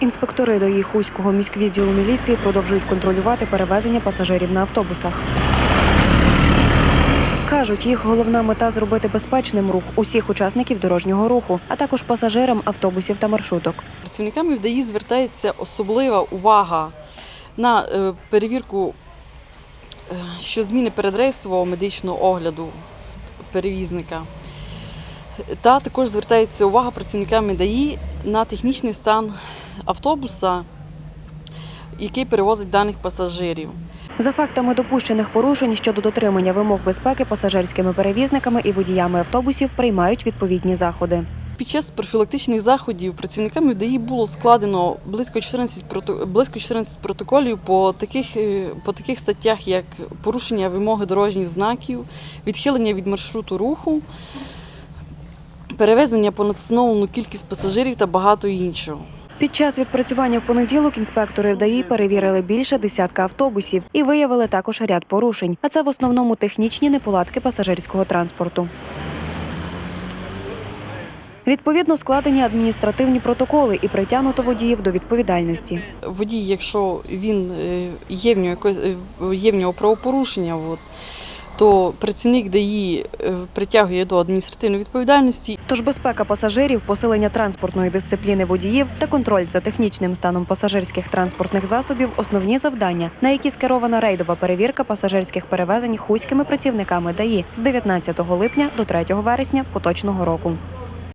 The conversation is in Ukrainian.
Інспектори ДАІ Хуського міськвідділу міліції продовжують контролювати перевезення пасажирів на автобусах. Кажуть, їх головна мета зробити безпечним рух усіх учасників дорожнього руху, а також пасажирам автобусів та маршруток. Працівниками ВДАІ звертається особлива увага на е, перевірку е, що зміни передрейсового медичного огляду перевізника. Та також звертається увага працівниками ДАІ на технічний стан автобуса, який перевозить даних пасажирів. За фактами допущених порушень щодо дотримання вимог безпеки пасажирськими перевізниками і водіями автобусів приймають відповідні заходи. Під час профілактичних заходів працівниками ДАІ було складено близько 14, прото- близько 14 протоколів по таких, е, по таких статтях, як порушення вимоги дорожніх знаків, відхилення від маршруту руху, перевезення понад встановлену кількість пасажирів та багато іншого. Під час відпрацювання в понеділок інспектори ДАІ перевірили більше десятка автобусів і виявили також ряд порушень. А це в основному технічні неполадки пасажирського транспорту. Відповідно, складені адміністративні протоколи і притягнуто водіїв до відповідальності. Водій, якщо він е, є в нього е, є в нього правопорушення, от, то працівник ДАІ е, притягує до адміністративної відповідальності Тож безпека пасажирів, посилення транспортної дисципліни водіїв та контроль за технічним станом пасажирських транспортних засобів основні завдання, на які скерована рейдова перевірка пасажирських перевезень хуськими працівниками ДАІ з 19 липня до 3 вересня поточного року.